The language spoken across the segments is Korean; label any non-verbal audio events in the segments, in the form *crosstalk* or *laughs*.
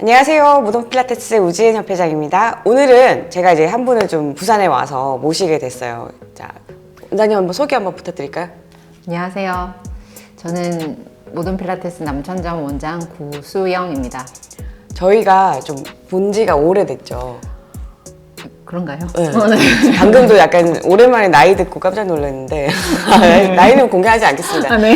안녕하세요. 무덤 필라테스 우지은 협회장입니다. 오늘은 제가 이제 한 분을 좀 부산에 와서 모시게 됐어요. 자, 원장님 한번 소개 한번 부탁드릴까요? 안녕하세요. 저는 모던 필라테스 남천점 원장 구수영입니다. 저희가 좀 본 지가 오래됐죠. 그런가요? 네. *laughs* 방금도 약간 오랜만에 나이 듣고 깜짝 놀랐는데 *laughs* *laughs* 나이는 공개하지 않겠습니다. 아, 네.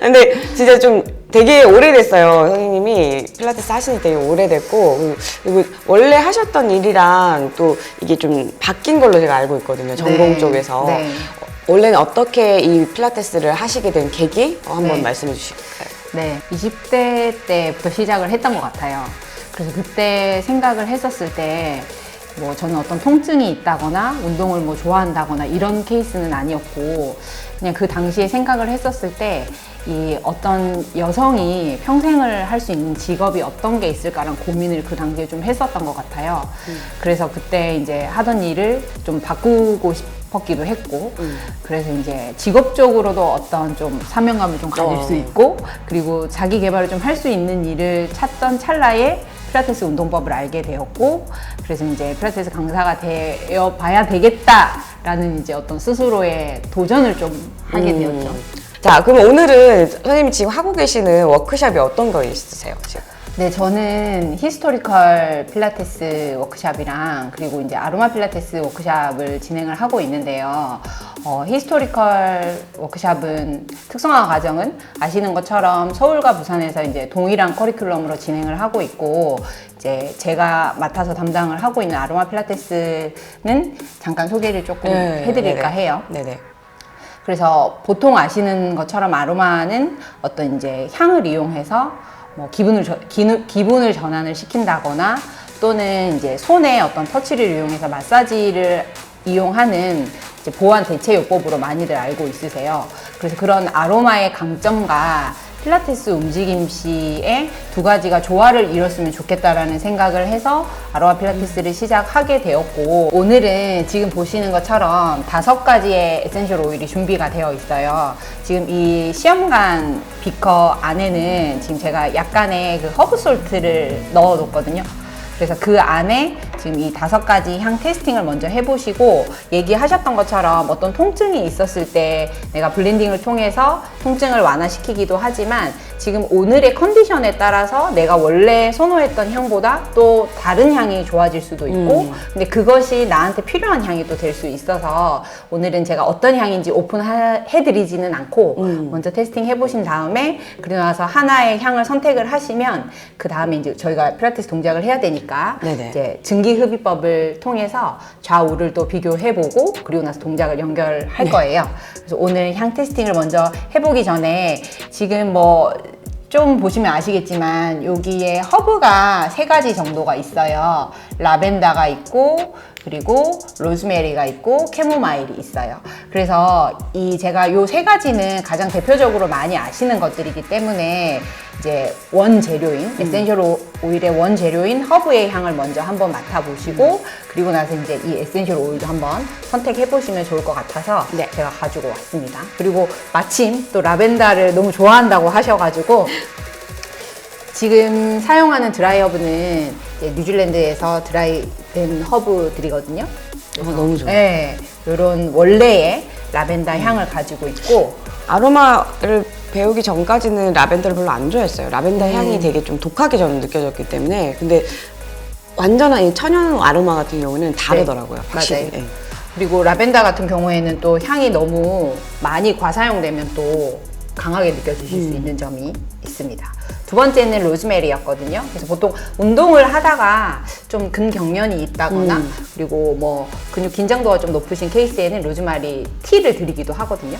근데 진짜 좀 되게 오래됐어요. 선생님이 필라테스 지 되게 오래됐고 그리고 원래 하셨던 일이랑 또 이게 좀 바뀐 걸로 제가 알고 있거든요. 전공 네. 쪽에서. 네. 원래는 어떻게 이 필라테스를 하시게 된 계기 어, 한번 네. 말씀해 주실까요? 네, 20대 때부터 시작을 했던 것 같아요. 그래서 그때 생각을 했었을 때, 뭐 저는 어떤 통증이 있다거나 운동을 뭐 좋아한다거나 이런 케이스는 아니었고, 그냥 그 당시에 생각을 했었을 때, 이 어떤 여성이 평생을 할 수 있는 직업이 어떤 게 있을까라는 고민을 그 당시에 좀 했었던 것 같아요. 그래서 그때 이제 하던 일을 좀 바꾸고 싶었기도 했고, 그래서 이제 직업적으로도 어떤 좀 사명감을 좀 가질 어. 수 있고, 그리고 자기 개발을 좀 할 수 있는 일을 찾던 찰나에 필라테스 운동법을 알게 되었고, 그래서 이제 필라테스 강사가 되어 봐야 되겠다라는 이제 어떤 스스로의 도전을 좀 하게 음. 되었죠. 자, 그럼 오늘은 선생님이 지금 하고 계시는 워크샵이 어떤 거 있으세요? 지금? 네, 저는 히스토리컬 필라테스 워크샵이랑 그리고 이제 아로마 필라테스 워크샵을 진행을 하고 있는데요. 어, 히스토리컬 워크샵은 특성화 과정은 아시는 것처럼 서울과 부산에서 이제 동일한 커리큘럼으로 진행을 하고 있고 이제 제가 맡아서 담당을 하고 있는 아로마 필라테스는 잠깐 소개를 조금 해드릴까 네네. 해요. 네네. 그래서 보통 아시는 것처럼 아로마는 어떤 이제 향을 이용해서 뭐 기분을 저- 기누- 기분을 전환을 시킨다거나 또는 이제 손에 어떤 터치를 이용해서 마사지를 이용하는 보완 대체 요법으로 많이들 알고 있으세요. 그래서 그런 아로마의 강점과 필라테스 움직임 시의 두 가지가 조화를 이뤘으면 좋겠다라는 생각을 해서 아로마 필라테스를 시작하게 되었고 오늘은 지금 보시는 것처럼 다섯 가지의 에센셜 오일이 준비가 되어 있어요. 지금 이 시험관 비커 안에는 지금 제가 약간의 그 허브 솔트를 넣어 놓거든요. 그래서 그 안에 지금 이 다섯 가지 향 테스팅을 먼저 해보시고 얘기하셨던 것처럼 어떤 통증이 있었을 때 내가 블렌딩을 통해서 통증을 완화시키기도 하지만 지금 오늘의 컨디션에 따라서 내가 원래 선호했던 향보다 또 다른 향이 좋아질 수도 있고 근데 그것이 나한테 필요한 향이 또 될 수 있어서 오늘은 제가 어떤 향인지 오픈해드리지는 않고 먼저 테스팅 해보신 다음에 그리고 나서 하나의 향을 선택을 하시면 그 다음에 이제 저희가 필라테스 동작을 해야 되니까 네네. 이제 증기 흡입법을 통해서 좌우를 또 비교해보고 그리고 나서 동작을 연결할 네. 거예요. 그래서 오늘 향 테스팅을 먼저 해보기 전에 지금 뭐 좀 보시면 아시겠지만 여기에 허브가 세 가지 정도가 있어요. 라벤더가 있고 그리고 로즈메리가 있고 캐모마일이 있어요. 그래서 이 제가 요 세 가지는 가장 대표적으로 많이 아시는 것들이기 때문에 이제 원 재료인 에센셜 오- 오일의 원 재료인 허브의 향을 먼저 한번 맡아보시고 그리고 나서 이제 이 에센셜 오일도 한번 선택해 보시면 좋을 것 같아서 네. 제가 가지고 왔습니다. 그리고 마침 또 라벤더를 너무 좋아한다고 하셔가지고 *laughs* 지금 사용하는 드라이허브는 뉴질랜드에서 드라이된 허브들이거든요. 어, 너무 좋아요. 네, 이런 원래의 라벤더 향을 가지고 있고 아로마를 배우기 전까지는 라벤더를 별로 안 좋아했어요. 라벤더 향이 되게 좀 독하게 저는 느껴졌기 때문에 근데 완전한 이 천연 아로마 같은 경우는 다르더라고요. 확실히. 네. 맞아요. 예. 그리고 라벤더 같은 경우에는 또 향이 너무 많이 과사용되면 또 강하게 느껴지실 음. 수 있는 점이 있습니다. 두 번째는 로즈메리였거든요. 그래서 보통 운동을 하다가 좀 근경련이 있다거나 음. 그리고 뭐 근육 긴장도가 좀 높으신 케이스에는 로즈마리 티를 드리기도 하거든요.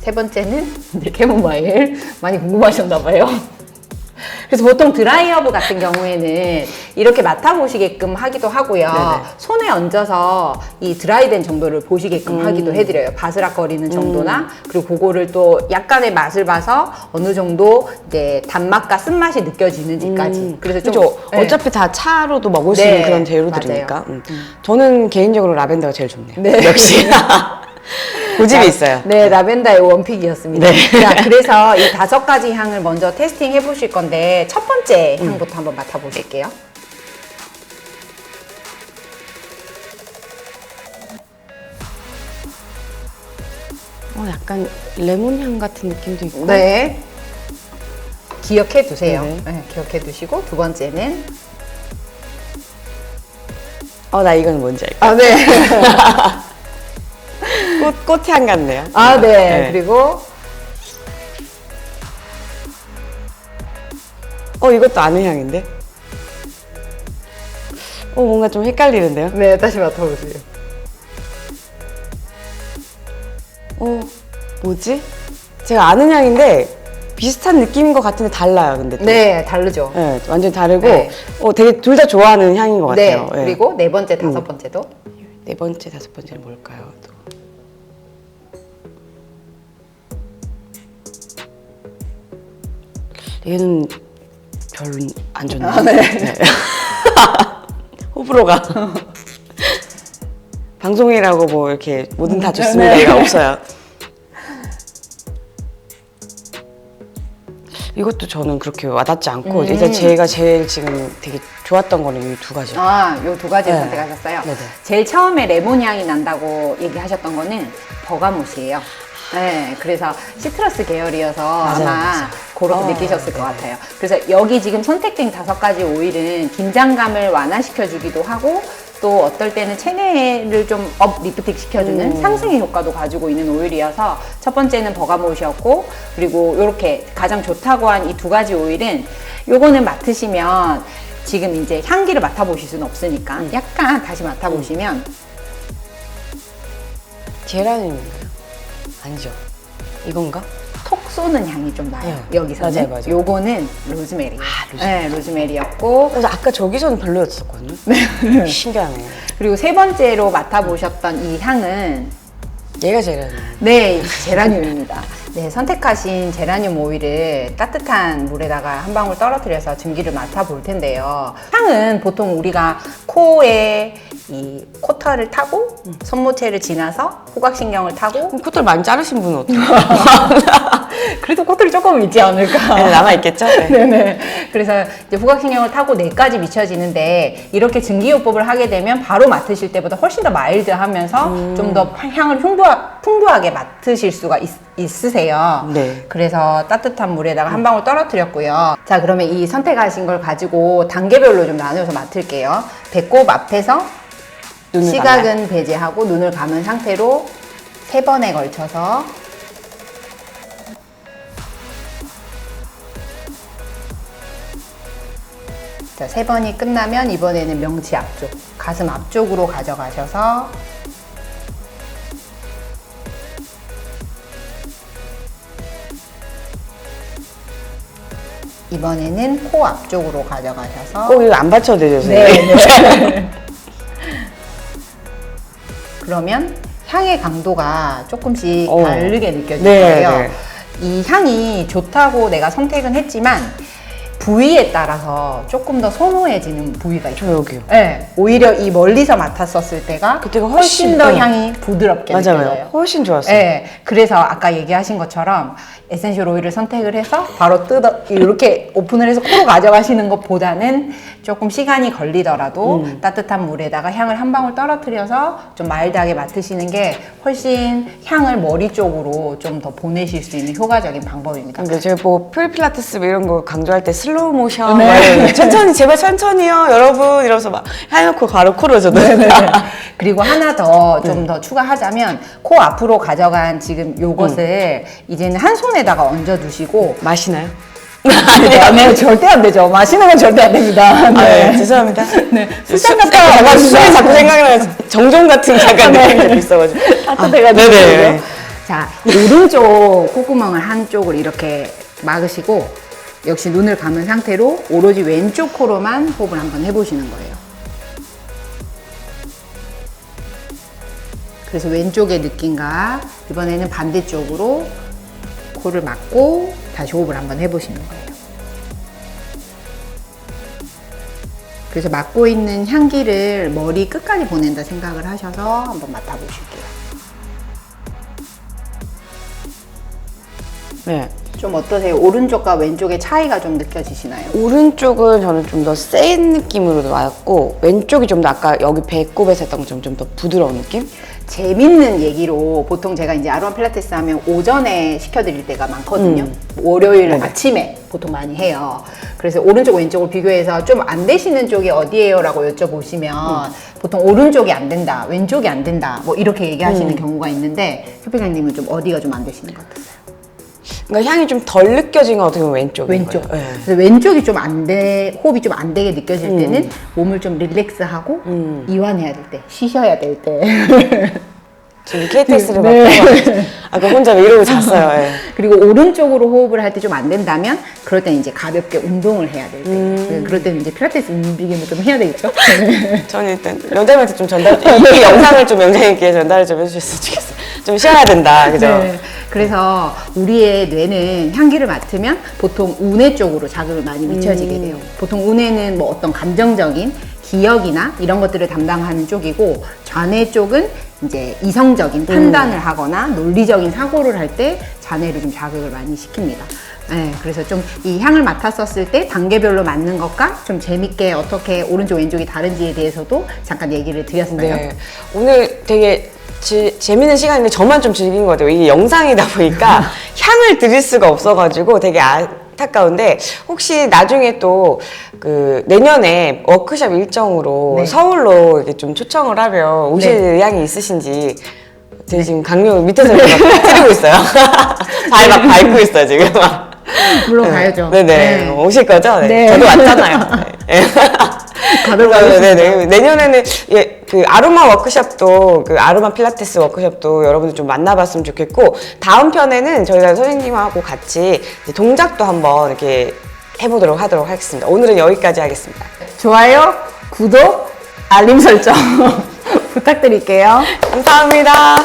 세 번째는 *laughs* 이제 캐모마일 많이 궁금하셨나 봐요. 그래서 보통 드라이어브 같은 경우에는 이렇게 맡아보시게끔 하기도 하고요. 네네. 손에 얹어서 이 드라이된 정도를 보시게끔 음. 하기도 해드려요. 바스락거리는 정도나 그리고 그거를 또 약간의 맛을 봐서 어느 정도 이제 단맛과 쓴맛이 느껴지는지까지. 음, 그래서 좀 그죠. 네. 어차피 다 차로도 먹을 수 네, 있는 그런 재료들이니까. 맞아요. 음. 저는 개인적으로 라벤더가 제일 좋네요. 네. 역시. *laughs* *laughs* 고집이 있어요. 네, 라벤더의 원픽이었습니다. 네. 자, 그래서 이 다섯 가지 향을 먼저 테스팅 해보실 건데 첫 번째 향부터 한번 맡아보실게요. 어, 약간 레몬 향 같은 느낌도 있고. 네. 기억해 두세요. 네네. 네, 기억해 두시고 두 번째는 어, 나 이건 뭔지 알것 아, 네. *laughs* 같아. 꽃, 꽃향 같네요. 아, 네. 네. 그리고 어, 이것도 아는 향인데? 어, 뭔가 좀 헷갈리는데요? 네, 다시 맡아보세요. 어, 뭐지? 제가 아는 향인데 비슷한 느낌인 것 같은데 달라요, 근데. 또. 네, 다르죠. 네, 완전 다르고, 네. 어, 되게 둘 다 좋아하는 향인 것 네. 같아요. 네. 그리고 네 번째, 다섯 번째도 네 번째, 다섯 번째는 뭘까요? 또. 얘는 별로 안 좋네요. 네. *laughs* 호불호가. *laughs* 방송이라고 뭐 이렇게 뭐든 다 좋습니다. 네. 이가 없어요. 이것도 저는 그렇게 와닿지 않고 음. 일단 제가 제일 지금 되게 좋았던 거는 이 두 가지요. 아, 요 두 가지 네. 선택하셨어요. 네네. 제일 처음에 레몬 향이 난다고 얘기하셨던 거는 버가못이에요. 네, 그래서 시트러스 계열이어서 맞아요, 아마 맞아요. 그렇게 어, 느끼셨을 것 네네. 같아요. 그래서 여기 지금 선택된 다섯 가지 오일은 긴장감을 완화시켜주기도 하고 또 어떨 때는 체내를 좀 업 리프팅 시켜주는 음. 상승의 효과도 가지고 있는 오일이어서 첫 번째는 버가못이었고 그리고 이렇게 가장 좋다고 한 이 두 가지 오일은 요거는 맡으시면 지금 이제 향기를 맡아보실 수는 없으니까 음. 약간 다시 맡아보시면 제라늄인가요? 아니죠. 이건가? 톡 쏘는 향이 좀 나요. 네. 여기서는 맞아요, 맞아요. 요거는 로즈메리. 아, 로즈메리. 네, 로즈메리였고 그래서 아까 저기서는 별로였었거든요. *laughs* 네. 신기하네. 그리고 세 번째로 맡아보셨던 이 향은 얘가 제라늄. 네, 제라늄입니다. 네, 선택하신 제라늄 오일을 따뜻한 물에다가 한 방울 떨어뜨려서 증기를 맡아볼 텐데요. 향은 보통 우리가 코에 이 코털을 타고 손모체를 지나서 후각신경을 타고 그럼 코털 많이 자르신 분은 어떡해요? *laughs* *laughs* 그래도 코털이 조금 있지 않을까? 네, 남아있겠죠? 네. *laughs* 네네. 그래서 이제 후각신경을 타고 뇌까지 미쳐지는데 이렇게 증기요법을 하게 되면 바로 맡으실 때보다 훨씬 더 마일드하면서 음. 좀더 향을 풍부하, 풍부하게 맡으실 수가 있, 있으세요. 네. 그래서 따뜻한 물에다가 한 방울 떨어뜨렸고요. 자, 그러면 이 선택하신 걸 가지고 단계별로 좀 나누어서 맡을게요. 배꼽 앞에서 눈을 시각은 배제하고 눈을 감은 상태로 세 번에 걸쳐서 자, 세 번이 끝나면 이번에는 명치 앞쪽, 가슴 앞쪽으로 가져가셔서 이번에는 코 앞쪽으로 가져가셔서 꼭 이거 안 받쳐도 되죠, 선생님? 네. *laughs* 그러면 향의 강도가 조금씩 어. 다르게 느껴질 네, 거예요. 네. 이 향이 좋다고 내가 선택은 했지만 부위에 따라서 조금 더 선호해지는 부위가 있죠. 저 여기요. 네, 오히려 이 멀리서 맡았었을 때가 그때가 훨씬, 훨씬 더 더- 향이 부드럽게 느껴져요. 맞아요. 훨씬 좋았어요. 네, 그래서 아까 얘기하신 것처럼 에센셜 오일을 선택을 해서 바로 뜯어 이렇게 오픈을 해서 코로 가져가시는 것보다는 조금 시간이 걸리더라도 음. 따뜻한 물에다가 향을 한 방울 떨어뜨려서 좀 마일드하게 맡으시는 게 훨씬 향을 머리 쪽으로 좀 더 보내실 수 있는 효과적인 방법입니다. 근데 제가 뭐 프리필라테스 뭐 이런 거 강조할 때 슬로 우 모션 네. 막 천천히 제발 천천히요 여러분 이러면서 막 해놓고 바로 코로 저도 네, *laughs* 그리고 하나 더 좀 더 추가하자면 코 앞으로 가져간 지금 요것을 이제는 한 손에다가 얹어 두시고 마시나요? 네, *laughs* 네, 절대 안 되죠. 마시는 건 절대 안 됩니다. 아, 네. 네, 죄송합니다. *laughs* 네, 술 술잔 갖다가 잠깐 가지고 술이 자꾸 생각나요. 정종 같은 잠깐 느낌이 좀 있어가지고. 따뜻해가지고. 아, 네네. 자, 오른쪽 콧구멍을 한쪽을 이렇게 막으시고 역시 눈을 감은 상태로 오로지 왼쪽 코로만 호흡을 한번 해보시는 거예요. 그래서 왼쪽의 느낌과 이번에는 반대쪽으로 코를 막고 다시 호흡을 한번 해보시는 거예요. 그래서 맡고 있는 향기를 머리 끝까지 보낸다 생각을 하셔서 한번 맡아보실게요. 네. 좀 어떠세요? 오른쪽과 왼쪽의 차이가 좀 느껴지시나요? 오른쪽은 저는 좀 더 센 느낌으로 나왔고 왼쪽이 좀 더 아까 여기 배꼽에서 했던 것처럼 좀 더 부드러운 느낌? 재밌는 얘기로 보통 제가 이제 아로마 필라테스 하면 오전에 시켜드릴 때가 많거든요. 월요일 네네. 아침에 보통 많이 해요. 그래서 오른쪽 왼쪽을 비교해서 좀 안 되시는 쪽이 어디예요라고 여쭤보시면 보통 오른쪽이 안 된다, 왼쪽이 안 된다, 뭐 이렇게 얘기하시는 경우가 있는데 협회장님은 좀 어디가 좀 안 되시는 것 같아요? 그러니까 향이 좀 덜 느껴진 건 어떻게 보면 왼쪽인 왼쪽. 거예요. 네. 그래서 왼쪽이 좀 안 돼, 호흡이 좀 안 되게 느껴질 때는 몸을 좀 릴렉스하고 이완해야 될 때, 쉬셔야 될 때. *laughs* 지금 KTX를 막 네. 타고 *laughs* 아까 혼자 이러고 잤어요. 예. 그리고 오른쪽으로 호흡을 할 때 좀 안 된다면 그럴 때는 이제 가볍게 운동을 해야 될 때. 네, 그럴 때는 이제 필라테스 움직임을 좀 해야 되겠죠. 저는 일단 영장님한테 좀 전달, 이 영상을 좀 영장님께 전달을 좀 해주셨으면 좋겠어요. 좀 쉬어야 된다, 그죠? 네. 그래서 우리의 뇌는 향기를 맡으면 보통 우뇌 쪽으로 자극을 많이 미쳐지게 돼요. 보통 우뇌는 뭐 어떤 감정적인 기억이나 이런 것들을 담당하는 쪽이고 좌뇌 쪽은 이제 이성적인 판단을 하거나 논리적인 사고를 할 때 좌뇌를 좀 자극을 많이 시킵니다. 네, 그래서 좀 이 향을 맡았었을 때 단계별로 맞는 것과 좀 재밌게 어떻게 오른쪽 왼쪽이 다른지에 대해서도 잠깐 얘기를 드렸어요. 네. 오늘 되게 지- 재밌는 시간인데 저만 좀 즐긴 것 같아요. 이게 영상이다 보니까 *laughs* 향을 드릴 수가 없어가지고 되게 안타까운데 혹시 나중에 또 그 내년에 워크숍 일정으로 네. 서울로 이렇게 좀 초청을 하면 오실 네. 의향이 있으신지 제가 지금 강요 밑에서 막 *laughs* 드리고 있어요. *laughs* 발 막 밟고 있어요 지금. 물론 가야죠. 네네 오실 거죠? 네. 네. 저도 왔잖아요. 네. 가도록 네, 하겠습니다. 네, 네. 내년에는 예, 그 아로마 워크숍도 그 아로마 필라테스 워크숍도 여러분들 좀 만나봤으면 좋겠고 다음 편에는 저희가 선생님하고 같이 이제 동작도 한번 이렇게 해보도록 하도록 하겠습니다. 오늘은 여기까지 하겠습니다. 좋아요, 구독, 알림 설정 *laughs* 부탁드릴게요. 감사합니다.